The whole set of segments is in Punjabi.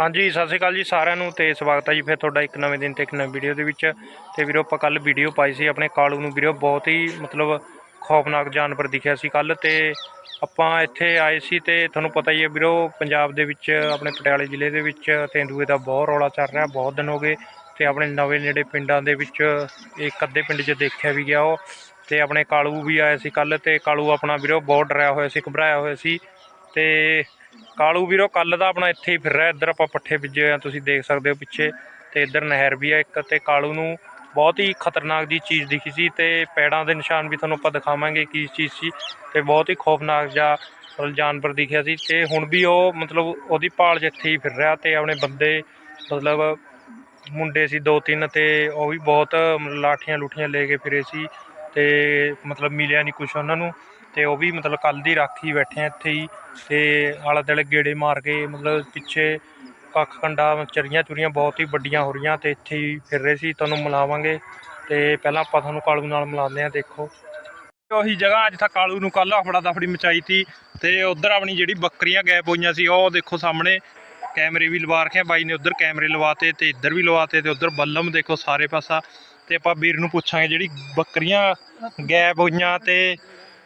ਹਾਂਜੀ, ਸਤਿ ਸ਼੍ਰੀ ਅਕਾਲ ਜੀ ਸਾਰਿਆਂ ਨੂੰ ਤੇ ਸਵਾਗਤ ਹੈ ਜੀ ਫਿਰ ਤੁਹਾਡਾ ਇੱਕ ਨਵੇਂ ਦਿਨ ਤੇ ਇੱਕ ਨਵੀਂ ਵੀਡੀਓ ਦੇ ਵਿੱਚ। ਤੇ ਵੀਰੋ, ਆਪਾਂ ਕੱਲ ਵੀਡੀਓ ਪਾਈ ਸੀ ਆਪਣੇ ਕਾਲੂ ਨੂੰ। ਵੀਰੋ, ਬਹੁਤ ਹੀ ਮਤਲਬ ਖੌਫਨਾਕ ਜਾਨਵਰ ਦਿਖਿਆ ਸੀ ਕੱਲ ਤੇ ਆਪਾਂ ਇੱਥੇ ਆਏ ਸੀ ਤੇ ਤੁਹਾਨੂੰ ਪਤਾ ਹੀ ਹੈ ਵੀਰੋ, ਪੰਜਾਬ ਦੇ ਵਿੱਚ, ਆਪਣੇ ਪਟਿਆਲੇ ਜ਼ਿਲ੍ਹੇ ਦੇ ਵਿੱਚ ਤੇਂਦੂਏ ਦਾ ਬਹੁਤ ਰੌਲਾ ਚੱਲ ਰਿਹਾ, ਬਹੁਤ ਦਿਨ ਹੋ ਗਏ। ਤੇ ਆਪਣੇ ਨਵੇਂ ਨੇੜੇ ਪਿੰਡਾਂ ਦੇ ਵਿੱਚ ਇੱਕ ਅੱਧੇ ਪਿੰਡ 'ਚ ਦੇਖਿਆ ਵੀ ਗਿਆ ਉਹ। ਤੇ ਆਪਣੇ ਕਾਲੂ ਵੀ ਆਇਆ ਸੀ ਕੱਲ ਤੇ ਕਾਲੂ ਆਪਣਾ ਵੀਰੋ ਬਹੁਤ ਡਰਿਆ ਹੋਇਆ ਸੀ, ਘਬਰਾਇਆ ਹੋਇਆ ਸੀ। ਤੇ ਕਾਲੂ ਵੀਰੋ ਕੱਲ ਦਾ ਆਪਣਾ ਇੱਥੇ ਹੀ ਫਿਰ ਰਿਹਾ, ਇੱਧਰ ਆਪਾਂ ਪੱਠੇ ਬੀਜੇ ਹੋਏ ਆ, ਤੁਸੀਂ ਦੇਖ ਸਕਦੇ ਹੋ ਪਿੱਛੇ, ਤੇ ਇੱਧਰ ਨਹਿਰ ਵੀ ਆ ਇੱਕ, ਤੇ ਕਾਲੂ ਨੂੰ ਬਹੁਤ ਹੀ ਖਤਰਨਾਕ ਜੀ ਚੀਜ਼ ਦਿਖੀ ਸੀ, ਤੇ ਪੈੜਾਂ ਦੇ ਨਿਸ਼ਾਨ ਵੀ ਤੁਹਾਨੂੰ ਆਪਾਂ ਦਿਖਾਵਾਂਗੇ ਕੀ ਚੀਜ਼ ਸੀ, ਤੇ ਬਹੁਤ ਹੀ ਖੌਫਨਾਕ ਜਿਹਾ ਮਤਲਬ ਜਾਨਵਰ ਦਿਖਿਆ ਸੀ, ਤੇ ਹੁਣ ਵੀ ਉਹ ਮਤਲਬ ਉਹਦੀ ਭਾਲ 'ਚ ਇੱਥੇ ਹੀ ਫਿਰ ਰਿਹਾ, ਤੇ ਆਪਣੇ ਬੰਦੇ ਮਤਲਬ ਮੁੰਡੇ ਸੀ ਦੋ ਤਿੰਨ, ਤੇ ਉਹ ਵੀ ਬਹੁਤ ਲਾਠੀਆਂ ਲੁੱਠੀਆਂ ਲੈ ਕੇ ਫਿਰੇ ਸੀ, ਤੇ ਮਤਲਬ ਮਿਲਿਆ ਨਹੀਂ ਕੁਛ ਉਹਨਾਂ ਨੂੰ, ਤੇ ਉਹ ਵੀ ਮਤਲਬ ਕੱਲ ਦੀ ਰਾਖੀ ਬੈਠੇ ਆ ਇੱਥੇ ਹੀ ਤੇ ਆਲੇ ਦੁਆਲੇ ਗੇੜੇ ਮਾਰ ਕੇ ਮਤਲਬ ਪਿੱਛੇ ਕੱਖ ਕੰਡਾ ਚਰੀਆਂ ਚੁਰੀਆਂ ਬਹੁਤ ਹੀ ਵੱਡੀਆਂ ਹੋ ਰਹੀਆਂ ਤੇ ਇੱਥੇ ਹੀ ਫਿਰ ਰਹੇ ਸੀ, ਤੁਹਾਨੂੰ ਮਿਲਾਵਾਂਗੇ ਤੇ ਪਹਿਲਾਂ ਆਪਾਂ ਤੁਹਾਨੂੰ ਕਾਲੂ ਨਾਲ ਮਿਲਾਉਂਦੇ ਆ ਦੇਖੋ। ਉਹੀ ਜਗ੍ਹਾ ਅੱਜ ਤਾਂ ਕਾਲੂ ਨੂੰ ਕੱਲ ਹਫੜਾ ਦਫੜੀ ਮਚਾਈ ਤੀ ਤੇ ਉਧਰ ਆਪਣੀ ਜਿਹੜੀ ਬੱਕਰੀਆਂ ਗੈਪ ਹੋਈਆਂ ਸੀ, ਉਹ ਦੇਖੋ ਸਾਹਮਣੇ ਕੈਮਰੇ ਵੀ ਲਵਾ ਰੱਖੇ ਆ, ਬਾਈ ਨੇ ਉਧਰ ਕੈਮਰੇ ਲਵਾਤੇ ਤੇ ਇੱਧਰ ਵੀ ਲਵਾਤੇ ਤੇ ਉਧਰ ਬੱਲਮ ਦੇਖੋ ਸਾਰੇ ਪਾਸਾ ਤੇ ਆਪਾਂ ਵੀਰ ਨੂੰ ਪੁੱਛਾਂਗੇ ਜਿਹੜੀ ਬੱਕਰੀਆਂ ਗੈਪ ਹੋਈਆਂ ਤੇ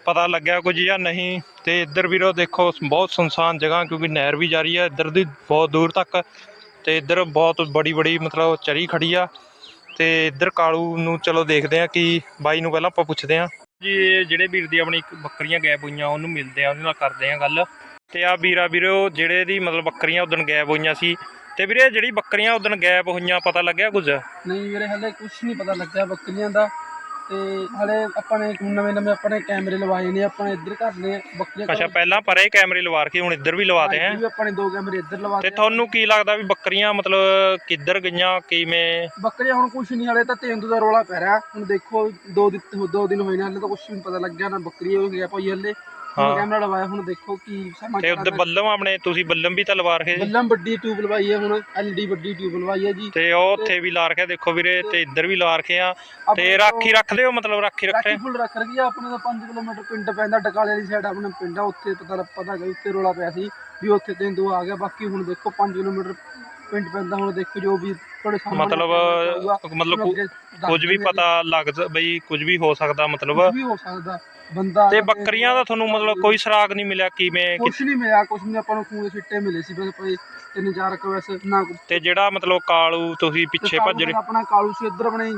ਪਤਾ ਲੱਗਿਆ ਕੁਝ ਜਾਂ ਨਹੀਂ ਤੇ ਇੱਧਰ ਵੀਰੋ ਦੇਖੋ, ਬਹੁਤ ਸੁਨਸਾਨ ਜਗ੍ਹਾ ਕਿਉਂਕਿ ਨਹਿਰ ਵੀ ਜਾ ਰਹੀ ਹੈ ਇੱਧਰ ਦੀ ਬਹੁਤ ਦੂਰ ਤੱਕ ਤੇ ਇੱਧਰ ਬਹੁਤ ਬੜੀ ਬੜੀ ਮਤਲਬ ਚਰੀ ਖੜੀ ਆ ਤੇ ਇੱਧਰ ਕਾਲੂ ਨੂੰ ਚਲੋ ਦੇਖਦੇ ਆ ਕਿ ਬਾਈ ਨੂੰ ਪਹਿਲਾਂ ਆਪਾਂ ਪੁੱਛਦੇ ਆ। ਜੀ, ਇਹ ਜਿਹੜੇ ਵੀਰ ਦੀ ਆਪਣੀ ਬੱਕਰੀਆਂ ਗਾਇਬ ਹੋਈਆਂ, ਉਹਨੂੰ ਮਿਲਦੇ ਆ, ਉਹਦੇ ਨਾਲ ਕਰਦੇ ਆ ਗੱਲ। ਤੇ ਆ ਵੀਰਾ ਵੀਰੋ, ਜਿਹੜੇ ਦੀ ਮਤਲਬ ਬੱਕਰੀਆਂ ਉਦੋਂ ਗਾਇਬ ਹੋਈਆਂ ਸੀ। ਤੇ ਵੀਰੇ, ਜਿਹੜੀ ਬੱਕਰੀਆਂ ਉਦੋਂ ਗਾਇਬ ਹੋਈਆਂ, ਪਤਾ ਲੱਗਿਆ ਕੁਝ? ਨਹੀਂ ਵੀਰੇ, ਹਲੇ ਕੁਝ ਨਹੀਂ ਪਤਾ ਲੱਗਿਆ ਬੱਕਰੀਆਂ ਦਾ। ਤੇ ਹਲੇ ਆਪਾਂ ਨੇ ਨਵੇਂ ਨਵੇਂ ਆਪਣੇ ਕੈਮਰੇ ਲਵਾਏ ਨੇ ਆਪਾਂ ਇੱਧਰ ਘਰ ਨੇ ਬੱਕਰੀਆਂ ਅੱਛਾ ਪਹਿਲਾਂ ਪਰੇ ਕੈਮਰੇ ਲਵਾ ਕੇ ਹੁਣ ਇੱਧਰ ਵੀ ਲਵਾਤੇ ਹੈ? ਵੀ ਆਪਾਂ ਨੇ ਦੋ ਕੈਮਰੇ ਇੱਧਰ ਲਵਾਤੇ ਤੇ ਤੁਹਾਨੂੰ ਕੀ ਲੱਗਦਾ ਵੀ ਬੱਕਰੀਆਂ ਮਤਲਬ ਕਿੱਧਰ ਗਈਆਂ ਕਿਵੇਂ? ਬੱਕਰੀਆਂ ਹੁਣ ਕੁਝ ਨਹੀਂ ਹਲੇ ਤਾਂ ਤੇਂਦੂ ਦਾ ਰੋਲਾ ਪੈ ਰਿਹਾ। ਹੁਣ ਦੇਖੋ ਦੋ ਦਿਨ ਦੋ ਦਿਨ ਹੋਏ ਨੇ ਹਲੇ ਤਾਂ ਕੁਝ ਨਹੀਂ ਪਤਾ ਲੱਗਿਆ ਨਾ ਬੱਕਰੀ ਹੋ ਗਿਆ ਭਾਈ ਹਲੇ। ਹਾਂ। ਹੁਣ ਕੈਮਰਾ ਲਵਾਇਆ ਹੁਣ ਦੇਖੋ ਕੀ ਤੇ ਸਮਾਚਾਰ ਉੱਧਰ ਹੈ। ਬੱਲਮ ਆਪਣੇ ਤੁਸੀਂ ਬੱਲਮ ਵੀ ਤਾਂ ਲਵਾ ਰਹੇ ਜੀ ਬੱਲਮ ਵੱਡੀ ਟਿਊਬ ਲਵਾਈ ਹੈ ਹੁਣ ਐਲਡੀ ਵੱਡੀ ਟਿਊਬ ਲਵਾਈ ਹੈ ਜੀ ਤੇ ਉਹ ਉੱਥੇ ਵੀ ਲਾ ਰੱਖਿਆ ਦੇਖੋ ਵੀਰੇ ਤੇ ਇੱਧਰ ਵੀ ਲਾ ਰੱਖੇ ਆ ਆਪਣੇ ਤੇ ਰਾਖੀ ਰੱਖਦੇ ਹੋ ਮਤਲਬ ਰਾਖੀ ਰੱਖੇ ਰਾਖੀ ਫੁੱਲ ਰੱਖ ਰਹੀ ਆ ਆਪਣੇ 5 ਕਿਲੋਮੀਟਰ ਪਿੰਡ ਪੈਂਦਾ ਡਕਾਲੇ ਵਾਲੀ ਸਾਈਡ ਆਪਣਾ ਪਿੰਡ ਆ ਉੱਥੇ ਪਤਾ ਪਤਾ ਗਿਆ ਉੱਥੇ ਰੋਲਾ ਪਿਆ ਸੀ ਵੀ ਉੱਥੇ ਤੇਂਦੂ ਆ ਗਿਆ ਬਾਕੀ ਹੁਣ ਦੇਖੋ 5 ਕਿਲੋਮੀਟਰ ਪਿੰਡ ਪੈਂਦਾ ਹੁਣ ਦੇਖੋ ਜੋ ਵੀ ਤੁਹਾਡੇ ਸਾਹਮਣੇ ਮਤਲਬ ਮਤਲਬ ਹੁਣ ਕੁ- ਅੱਗੇ ਦੱਸ ਕੁਝ ਵੀ ਪਤਾ ਲੱਗਦਾ ਬਈ ਕੁਝ ਵੀ ਹੋ ਸਕਦਾ ਮਤਲਬ। ਕੁਝ ਵੀ ਹੋ ਸਕਦਾ ਬੰਦਾ ਤੇ ਬੱਕਰੀਆਂ ਦਾ ਤੁਹਾਨੂੰ ਮਤਲਬ ਕੋਈ ਸੁਰਾਗ ਨਹੀਂ ਮਿਲਿਆ ਕਿਵੇਂ ਕੁਝ ਨਹੀਂ ਮਿਲਿਆ ਕੁਝ ਨਹੀਂ ਆਪਾਂ ਨੂੰ ਖੂਨ ਦੇ ਛਿੱਟੇ ਮਿਲੇ ਸੀ ਬਸ ਭਾਈ ਤਿੰਨ ਚਾਰ ਕੁ ਵੈਸੇ ਨਾ ਕੁ- ਤੇ ਜਿਹੜਾ ਮਤਲਬ ਕਾਲੂ ਤੁਸੀਂ ਤੇ ਪਿੱਛੇ ਕਾਲੂ ਭੱਜ ਰਹੇ ਆਪਣਾ ਕਾਲੂ ਸੀ ਇੱਧਰ ਆਪਣੇ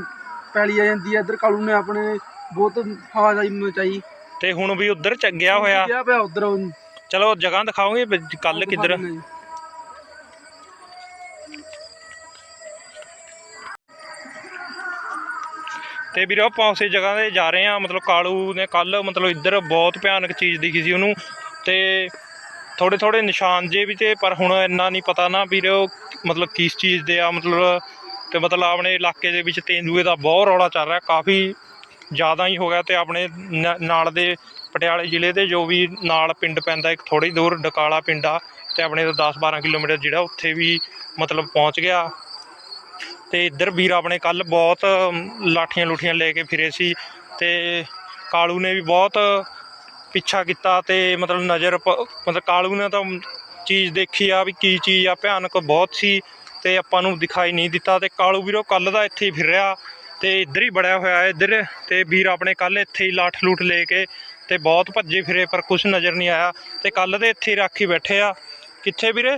ਪੈਲੀ ਆ ਜਾਂਦੀ ਹੈ ਇੱਧਰ ਕਾਲੂ ਨੇ ਆਪਣੇ ਬਹੁਤ ਹਵਾਜਾਈ ਮਚਾਈ ਤੇ ਹੁਣ ਵੀ ਉਧਰ ਚੱਗਿਆ ਹੋਇਆ। ਗਿਆ ਪਿਆ ਉੱਧਰ। ਚਲੋ ਜਗ੍ਹਾ ਦਿਖਾਓਗੇ ਕੱਲ ਕਿੱਧਰ? ਤੇ ਵੀਰੇ ਆਪਾਂ ਉਸੇ ਜਗ੍ਹਾ ਤੇ ਜਾ ਰਹੇ ਆ ਮਤਲਬ ਕਾਲੂ ਨੇ ਕੱਲ ਮਤਲਬ ਇੱਧਰ ਬਹੁਤ ਭਿਆਨਕ ਚੀਜ਼ ਦਿਖੀ ਸੀ ਉਹਨੂੰ ਤੇ ਥੋੜੇ ਥੋੜੇ ਨਿਸ਼ਾਨ ਜੇ ਵੀ ਤੇ, ਪਰ ਹੁਣ ਇੰਨਾ ਨਹੀਂ ਪਤਾ ਨਾ ਵੀਰੇ ਉਹ ਮਤਲਬ ਕਿਸ ਚੀਜ਼ ਦੇ ਆ, ਮਤਲਬ ਤੇ ਮਤਲਬ ਆਪਣੇ ਇਲਾਕੇ ਦੇ ਵਿੱਚ ਤੇਂਦੂਏ ਦਾ ਬਹੁਤ ਰੌਲਾ ਚੱਲ ਰਿਹਾ, ਕਾਫੀ ਜ਼ਿਆਦਾ ਹੀ ਹੋ ਗਿਆ ਤੇ ਆਪਣੇ ਨ- ਨਾਲ ਦੇ ਪਟਿਆਲੇ ਜ਼ਿਲ੍ਹੇ ਦੇ ਜੋ ਵੀ ਨਾਲ ਪਿੰਡ ਪੈਂਦਾ, ਇੱਕ ਥੋੜੀ ਦੂਰ ਡਕਾਲਾ ਪਿੰਡ ਆ ਤੇ ਆਪਣੇ ਤੋਂ 10-12 ਕਿਲੋਮੀਟਰ ਜਿਹੜਾ ਉੱਥੇ ਵੀ ਮਤਲਬ ਪਹੁੰਚ ਗਿਆ। ਤੇ ਇੱਧਰ ਵੀਰ ਆਪਣੇ ਕੱਲ ਬਹੁਤ ਲਾਠੀਆਂ ਲੁੱਠੀਆਂ ਲੈ ਕੇ ਫਿਰੇ ਸੀ ਤੇ ਕਾਲੂ ਨੇ ਵੀ ਬਹੁਤ ਪਿੱਛਾ ਕੀਤਾ ਤੇ ਮਤਲਬ ਨਜ਼ਰ ਪ- ਮਤਲਬ ਕਾਲੂ ਨੇ ਤਾਂ ਚੀਜ਼ ਦੇਖੀ ਆ ਵੀ ਕੀ ਚੀਜ਼ ਆ, ਭਿਆਨਕ ਬਹੁਤ ਸੀ ਤੇ ਆਪਾਂ ਨੂੰ ਦਿਖਾਈ ਨਹੀਂ ਦਿੱਤਾ ਤੇ ਕਾਲੂ ਵੀਰੋ ਕੱਲ ਦਾ ਇੱਥੇ ਹੀ ਫਿਰ ਰਿਹਾ ਤੇ ਇੱਧਰ ਹੀ ਬੜਿਆ ਹੋਇਆ ਹੈ ਇੱਧਰ ਤੇ ਵੀਰ ਆਪਣੇ ਕੱਲ ਇੱਥੇ ਹੀ ਲਾਠ ਲੂਠ ਲੈ ਕੇ ਤੇ ਬਹੁਤ ਭੱਜੇ ਫਿਰੇ ਪਰ ਕੁਝ ਨਜ਼ਰ ਨਹੀਂ ਆਇਆ ਤੇ ਕੱਲ ਦੇ ਇੱਥੇ ਹੀ ਰਾਖੀ ਬੈਠੇ ਆ। ਕਿੱਥੇ ਵੀਰੇ?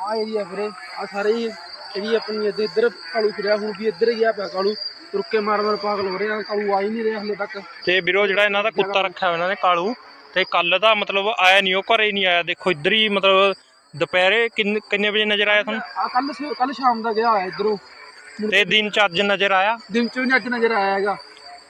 ਆ ਏਰੀਆ ਵੀਰੇ ਆ ਸਾਰੇ ਹੀ ਜਿਹੜੀ ਆਪਣੀ ਇੱਧਰ ਇੱਧਰ ਕਾਲੂ ਫਿਰਿਆ ਹੁਣ ਵੀ ਇੱਧਰ ਗਿਆ ਪਿਆ ਕਾਲੂ। ਰੁੱਕ ਮਾਰ ਮਾਰ ਪਾਗਲ ਹੋ ਰਿਹਾ ਕਾਲੂ ਆ ਹੀ ਨਹੀਂ ਰਿਹਾ ਹਲੇ ਤੱਕ। ਤੇ ਵੀਰੋ ਜਿਹੜਾ ਇਹਨਾਂ ਦਾ ਕੁੱਤਾ ਰੱਖਿਆ ਹੋਇਆ ਇਹਨਾਂ ਨੇ ਕਾਲੂ ਤੇ ਕੱਲ ਦਾ ਮਤਲਬ ਆਇਆ ਨਹੀਂ ਉਹ ਘਰੇ ਨਹੀਂ ਆਇਆ। ਦੇਖੋ ਇੱਧਰ ਹੀ ਮਤਲਬ ਦੁਪਹਿਰੇ ਕਿੰਨੇ ਵਜੇ ਨਜ਼ਰ ਆਇਆ ਤੁਹਾਨੂੰ? ਆ ਕੱਲ ਕੱਲ ਸ਼ਾਮ ਦਾ ਗਿਆ ਹੋਇਆ ਇੱਧਰੋਂ। ਤੇ ਦਿਨ ਚ ਅੱਜ ਨਜ਼ਰ ਆਇਆ? ਦਿਨ ਚ ਵੀ ਅੱਜ ਨਜ਼ਰ ਆਇਆ ਹੈਗਾ।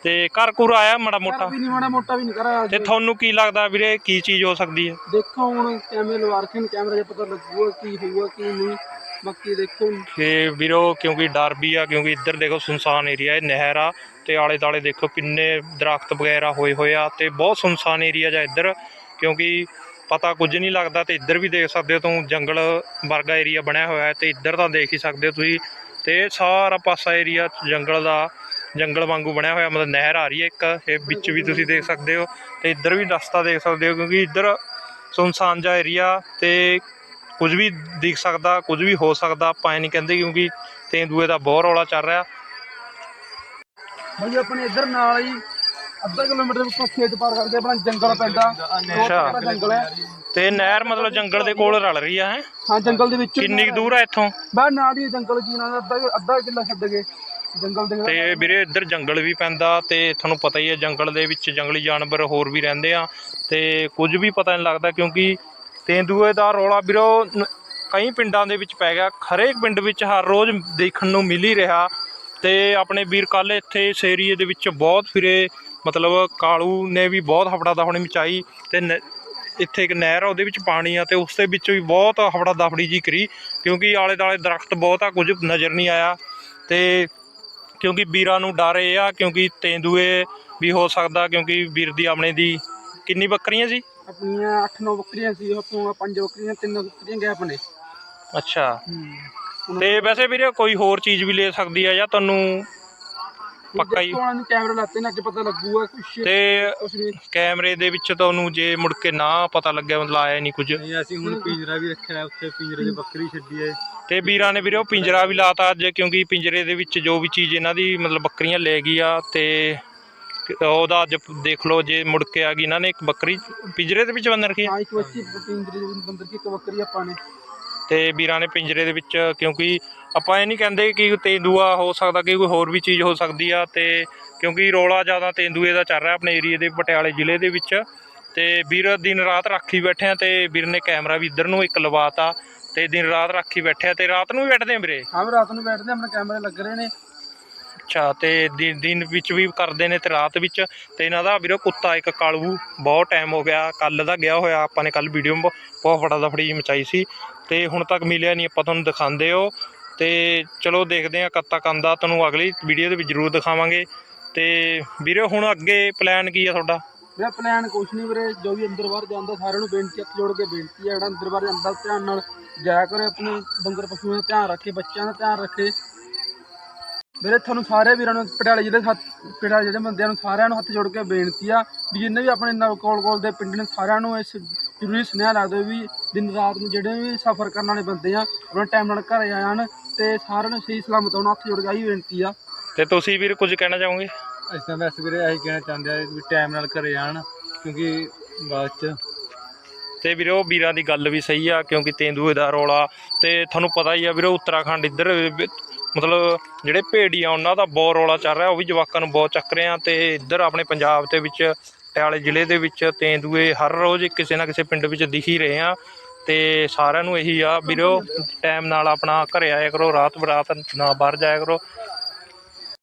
ਤੇ ਘਰ ਘੁਰ ਆਇਆ ਮਾੜਾ ਮੋਟਾ? ਵੀ ਨਹੀਂ ਮਾੜਾ ਮੋਟਾ ਵੀ ਨਹੀਂ ਕਰਾ ਤੇ ਤੁਹਾਨੂੰ ਕੀ ਲੱਗਦਾ ਵੀਰੇ ਕੀ ਚੀਜ਼ ਹੋ ਸਕਦੀ ਹੈ? ਦੇਖੋ ਹੁਣ ਕੈਮਰੇ ਲਵਾ ਰੱਖੇ ਨੇ ਕੈਮਰੇ 'ਚ ਪਤਾ ਲੱਗੂਗਾ ਕੀ ਹੋਊਗਾ ਕੀ ਨਹੀਂ। ਬਾਕੀ ਦੇਖੋ ਤੇ ਵੀਰੋ, ਕਿਉਂਕਿ ਡਰ ਵੀ ਆ, ਕਿਉਂਕਿ ਇੱਧਰ ਦੇਖੋ ਸੁਨਸਾਨ ਏਰੀਆ ਹੈ, ਨਹਿਰ ਆ, ਤੇ ਆਲੇ ਦਾਲੇ ਦੇਖੋ ਕਿੰਨੇ ਦਰਖਤ ਵਗੈਰਾ ਹੋਏ ਹੋਏ ਆ, ਤੇ ਬਹੁਤ ਸੁਨਸਾਨ ਏਰੀਆ ਜਾਂ ਇੱਧਰ, ਕਿਉਂਕਿ ਪਤਾ ਕੁਝ ਨਹੀਂ ਲੱਗਦਾ, ਤੇ ਇੱਧਰ ਵੀ ਦੇਖ ਸਕਦੇ ਹੋ ਤੁਸੀਂ ਜੰਗਲ ਵਰਗਾ ਏਰੀਆ ਬਣਿਆ ਹੋਇਆ ਹੈ, ਤੇ ਇੱਧਰ ਤਾਂ ਦੇਖ ਹੀ ਸਕਦੇ ਹੋ ਤੁਸੀਂ, ਤੇ ਸਾਰਾ ਪਾਸਾ ਏਰੀਆ ਜੰਗਲ ਦਾ, ਜੰਗਲ ਵਾਂਗੂ ਬਣਿਆ ਹੋਇਆ, ਮਤਲਬ ਨਹਿਰ ਆ ਰਹੀ ਹੈ ਇੱਕ, ਇਹ ਵਿੱਚ ਵੀ ਤੁਸੀਂ ਦੇਖ ਸਕਦੇ ਹੋ, ਤੇ ਇੱਧਰ ਵੀ ਰਸਤਾ ਦੇਖ ਸਕਦੇ ਹੋ, ਕਿਉਂਕਿ ਇੱਧਰ ਸੁਨਸਾਨ ਜਿਹਾ ਏਰੀਆ, ਤੇ ਕੁਝ ਵੀ ਦਿਖ ਸਕਦਾ ਕੁਝ ਵੀ ਹੋ ਸਕਦਾ ਆਪਾਂ ਇਹ ਨਹੀਂ ਕਹਿੰਦੇ ਕਿਉਂਕਿ ਤੇਂਦੂਏ ਦਾ ਬਹੁਤ ਰੌਲਾ ਚੱਲ ਰਿਹਾ। ਭਾਈ ਆਪਣੇ ਇੱਧਰ ਨਾਲ ਹੀ ਅੱਧਾ ਕਿਲੋਮੀਟਰ ਉੱਪਰ ਖੇਤ ਪਾਰ ਕਰਕੇ ਆਪਣਾ ਜੰਗਲ ਪੈਂਦਾ ਅੱਛਾ। ਜੰਗਲ ਹੈ। ਤੇ ਨਹਿਰ ਮਤਲਬ ਜੰਗਲ ਦੇ ਕੋਲ ਰਲ ਰਹੀ ਆ ਹੈ? ਹਾਂ ਜੰਗਲ ਦੇ ਵਿੱਚ। ਕਿੰਨੀ ਕੁ ਦੂਰ ਆ ਇੱਥੋਂ? ਬਾਹਰ ਨਾਲ ਹੀ ਜੰਗਲ ਕੀ ਨਾਲ ਅੱਧਾ ਅੱਧਾ ਕਿੱਲਾ ਛੱਡ ਕੇ ਜੰਗਲ ਦੇ ਤੇ ਵੀਰੇ ਇੱਧਰ ਜੰਗਲ ਵੀ ਪੈਂਦਾ ਤੇ ਤੁਹਾਨੂੰ ਪਤਾ ਹੀ ਹੈ ਜੰਗਲ ਦੇ ਵਿੱਚ ਜੰਗਲੀ ਜਾਨਵਰ ਹੋਰ ਵੀ ਰਹਿੰਦੇ ਆ ਤੇ ਕੁਝ ਵੀ ਪਤਾ ਨਹੀਂ ਲੱਗਦਾ ਕਿਉਂਕਿ ਤੇਂਦੂਏ ਦਾ ਰੌਲਾ ਵੀਰੋ ਕਈ ਪਿੰਡਾਂ ਦੇ ਵਿੱਚ ਪੈ ਗਿਆ। ਹਰੇਕ ਪਿੰਡ ਵਿੱਚ ਹਰ ਰੋਜ਼ ਦੇਖਣ ਨੂੰ ਮਿਲ ਹੀ ਰਿਹਾ। ਤੇ ਆਪਣੇ ਵੀਰ ਕੱਲ ਇੱਥੇ ਇਸ ਏਰੀਏ ਦੇ ਵਿੱਚ ਬਹੁਤ ਫਿਰੇ। ਮਤਲਬ ਕਾਲੂ ਨੇ ਵੀ ਬਹੁਤ ਹਫੜਾ ਦਫੜੀ ਮਚਾਈ ਤੇ ਨ- ਇੱਥੇ ਇੱਕ ਨਹਿਰ ਆ, ਉਹਦੇ ਵਿੱਚ ਪਾਣੀ ਆ ਤੇ ਉਸ ਦੇ ਵਿੱਚ ਵੀ ਬਹੁਤ ਹਫੜਾ ਦਫੜੀ ਜੀ ਕਰੀ। ਕਿਉਂਕਿ ਆਲੇ ਦਾਲੇ ਦਰਖਤ ਬਹੁਤ ਆ, ਕੁਝ ਨਜ਼ਰ ਨਹੀਂ ਆਇਆ। ਤੇ ਕਿਉਂਕਿ ਵੀਰਾਂ ਨੂੰ ਡਰ ਇਹ ਆ, ਕਿਉਂਕਿ ਤੇਂਦੂਏ ਵੀ ਹੋ ਸਕਦਾ, ਕਿਉਂਕਿ ਵੀਰ ਦੀ ਆਪਣੇ ਦੀ ਕਿੰਨੀ ਬੱਕਰੀਆਂ ਸੀ? ਆਪਣੀਆਂ 8-9 ਬੱਕਰੀਆਂ ਸੀ ਉਹ ਤੋਂ ਪੰਜ ਬੱਕਰੀਆਂ ਤਿੰਨ ਬੱਕਰੀਆਂ ਗਏ ਆਪਣੇ ਅੱਛਾ। ਤੇ ਵੈਸੇ ਵੀਰੇ ਕੋਈ ਹੋਰ ਚੀਜ਼ ਵੀ ਲੈ ਸਕਦੀ ਆ ਜਾਂ ਤੁਹਾਨੂੰ ਪੱਕਾ ਹੀ? ਉਹਨਾਂ ਨੂੰ ਕੈਮਰਾ ਲਾਤੇ ਨੇ ਅੱਜ ਪਤਾ ਲੱਗੂਗਾ ਕੁਛ। ਤੇ ਕੈਮਰੇ ਦੇ ਵਿੱਚ ਤੁਹਾਨੂੰ ਜੇ ਮੁੜ ਕੇ ਨਾ ਪਤਾ ਲੱਗਿਆ ਮਤਲਬ ਆਇਆ ਨਹੀਂ ਕੁਝ। ਨਹੀਂ ਅਸੀਂ ਹੁਣ ਪਿੰਜਰਾ ਵੀ ਰੱਖਿਆ ਹੈ ਉੱਥੇ ਪਿੰਜਰੇ 'ਚ ਬੱਕਰੀ ਛੱਡੀ ਹੈ। ਤੇ ਵੀਰਾਂ ਨੇ ਵੀਰੇ ਉਹ ਪਿੰਜਰਾ ਵੀ ਲਾਤਾ ਅੱਜ ਕਿਉਂਕਿ ਪਿੰਜਰੇ ਦੇ ਵਿੱਚ ਜੋ ਵੀ ਚੀਜ਼ ਇਹਨਾਂ ਦੀ ਮਤਲਬ ਬੱਕਰੀਆਂ ਲੈ ਗਈ ਆ ਤੇ ਉਹਦਾ ਅੱਜ ਦੇਖ ਲਓ ਜੇ ਮੁੜ ਕੇ ਆ ਗਈ ਇਹਨਾਂ ਨੇ ਇੱਕ ਬੱਕਰੀ ਪਿੰਜਰੇ ਦੇ ਵਿੱਚ ਬੰਨ ਰੱਖੀ ਹਾਂ। ਇੱਕ ਬੱਚੀ ਪਿੰਜਰੇ ਦੇ ਅੰਦਰ ਕੀ ਇੱਕ ਬੱਕਰੀ ਆਪਾਂ ਨੇ। ਤੇ ਵੀਰਾਂ ਨੇ ਪਿੰਜਰੇ ਦੇ ਵਿੱਚ ਕਿਉਂਕਿ ਆਪਾਂ ਇਹ ਨਹੀਂ ਕਹਿੰਦੇ ਕਿ ਤੇਂਦੂਆ ਹੋ ਸਕਦਾ ਕਿ ਕੋਈ ਹੋਰ ਵੀ ਚੀਜ਼ ਹੋ ਸਕਦੀ ਆ ਤੇ ਕਿਉਂਕਿ ਰੋਲਾ ਜ਼ਿਆਦਾ ਤੇਂਦੂਏ ਦਾ ਚੱਲ ਰਿਹਾ ਆਪਣੇ ਏਰੀਏ ਦੇ ਪਟਿਆਲੇ ਜ਼ਿਲ੍ਹੇ ਦੇ ਵਿੱਚ। ਤੇ ਵੀਰ ਦਿਨ ਰਾਤ ਰਾਖੀ ਬੈਠੇ ਆ ਤੇ ਵੀਰ ਨੇ ਕੈਮਰਾ ਵੀ ਇੱਧਰ ਨੂੰ ਇੱਕ ਲਵਾਤਾ ਤੇ ਦਿਨ ਰਾਤ ਰਾਖੀ ਬੈਠੇ ਆ ਤੇ ਰਾਤ ਨੂੰ ਵੀ ਬੈਠਦੇ ਆ ਵੀਰੇ। ਹਾਂ ਵੀ ਰਾਤ ਨੂੰ ਬੈਠਦੇ ਆਪਣੇ ਕੈਮਰੇ ਲੱਗ ਰਹੇ ਨੇ। ਅੱਛਾ, ਤੇ ਦਿਨ ਦਿਨ ਵਿੱਚ ਵੀ ਕਰਦੇ ਨੇ ਤੇ ਰਾਤ ਵਿੱਚ। ਤੇ ਇਹਨਾਂ ਦਾ ਵੀਰੋ ਕੁੱਤਾ, ਇੱਕ ਕਾਲੂ, ਬਹੁਤ ਟਾਈਮ ਹੋ ਗਿਆ। ਕੱਲ ਦਾ ਗਿਆ ਹੋਇਆ, ਆਪਾਂ ਨੇ ਕੱਲ ਵੀਡੀਓ ਬਹੁਤ ਫੜਾ ਮਚਾਈ ਸੀ। ਤੇ ਹੁਣ ਤੱਕ ਮਿਲਿਆ ਨਹੀਂ ਆਪਾਂ ਤੁਹਾਨੂੰ ਦਿਖਾਉਂਦੇ ਹੋ। ਤੇ ਚਲੋ ਦੇਖਦੇ ਹਾਂ ਕਦ ਤੱਕ ਤੁਹਾਨੂੰ ਅਗਲੀ ਵੀਡੀਓ ਦੇ ਵਿੱਚ ਜ਼ਰੂਰ ਦਿਖਾਵਾਂਗੇ। ਤੇ ਵੀਰੋ, ਹੁਣ ਅੱਗੇ ਪਲਾਨ ਕੀ ਆ ਤੁਹਾਡਾ? ਮੇਰਾ ਪਲਾਨ ਕੁਛ ਨਹੀਂ ਵੀਰੇ। ਜੋ ਵੀ ਅੰਦਰ ਬਾਹਰ ਜਾਂਦਾ, ਸਾਰਿਆਂ ਨੂੰ ਬੇਨਤੀ, ਹੱਥ ਜੋੜ ਕੇ ਬੇਨਤੀ ਹੈ ਜਿਹੜਾ ਅੰਦਰ ਬਾਹਰ ਜਾਂਦਾ, ਧਿਆਨ ਨਾਲ ਜਾਇਆ ਕਰੇ। ਆਪਣੇ ਡੰਗਰ ਪਸ਼ੂਆਂ ਦਾ ਧਿਆਨ ਰੱਖੇ, ਬੱਚਿਆਂ ਦਾ ਧਿਆਨ ਰੱਖੇ। ਵੀਰੇ ਤੁਹਾਨੂੰ ਸਾਰੇ ਵੀਰਾਂ ਨੂੰ ਪਟਿਆਲੇ ਹੱਥ ਪਟਿਆਲੇ ਜਿਹੜੇ ਬੰਦਿਆਂ ਨੂੰ ਸਾਰਿਆਂ ਨੂੰ ਹੱਥ ਜੋੜ ਕੇ ਬੇਨਤੀ ਆ ਵੀ ਜਿੰਨੇ ਵੀ ਆਪਣੇ ਨਾਲ ਕੋਲ ਕੋਲ ਦੇ ਪਿੰਡ ਨੇ ਸਾਰਿਆਂ ਨੂੰ ਇਸ ਜ਼ਰੂਰੀ ਸੁਨੇਹਾ ਲਾ ਦਿਓ ਵੀ ਦਿਨ ਰਾਤ ਨੂੰ ਜਿਹੜੇ ਵੀ ਸਫ਼ਰ ਕਰਨ ਵਾਲੇ ਬੰਦੇ ਆ ਆਪਣਾ ਟਾਈਮ ਨਾਲ ਘਰੇ ਆ ਜਾਣ ਤੇ ਸਾਰਿਆਂ ਨੂੰ ਸਹੀ ਸਲਾਮਤ ਆਉਣ ਹੱਥ ਜੋੜ ਕੇ ਆਹੀ ਬੇਨਤੀ ਆ। ਤੇ ਤੁਸੀਂ ਵੀਰ ਕੁਝ ਕਹਿਣਾ ਚਾਹੋਗੇ? ਅਸੀਂ ਤਾਂ ਵੈਸੇ ਵੀਰੇ ਇਹੀ ਕਹਿਣਾ ਚਾਹੁੰਦੇ ਆ ਵੀ ਟਾਈਮ ਨਾਲ ਘਰੇ ਜਾਣ ਕਿਉਂਕਿ ਬਾਅਦ ਚ ਤੇ ਵੀਰੇ ਉਹ ਵੀਰਾਂ ਦੀ ਗੱਲ ਵੀ ਸਹੀ ਆ ਕਿਉਂਕਿ ਤੇਂਦੂਏ ਦਾ ਰੌਲਾ ਤੇ ਤੁਹਾਨੂੰ ਪਤਾ ਹੀ ਆ ਵੀਰੇ ਉੱਤਰਾਖੰਡ ਇੱਧਰ ਮਤਲਬ ਜਿਹੜੇ ਭੇੜੀ ਆ, ਉਹਨਾਂ ਦਾ ਬਹੁਤ ਰੌਲਾ ਚੱਲ ਰਿਹਾ, ਉਹ ਵੀ ਜਵਾਕਾਂ ਨੂੰ ਬਹੁਤ ਚੱਕ ਰਹੇ ਆ ਤੇ ਇੱਧਰ ਆਪਣੇ ਪੰਜਾਬ ਦੇ ਵਿੱਚ, ਪਟਿਆਲੇ ਜ਼ਿਲ੍ਹੇ ਦੇ ਵਿੱਚ ਤੇਂਦੂਏ ਹਰ ਰੋਜ਼ ਕਿਸੇ ਨਾ ਕਿਸੇ ਪਿੰਡ ਵਿੱਚ ਦਿਖ ਹੀ ਰਹੇ ਆ ਤੇ ਸਾਰਿਆਂ ਨੂੰ ਇਹੀ ਆ, ਵੀਰੋ ਟਾਈਮ ਨਾਲ ਆਪਣਾ ਘਰੇ ਆਇਆ ਕਰੋ ਰਾਤ ਬਰਾਤ ਨਾ ਬਾਹਰ ਜਾਇਆ ਕਰੋ।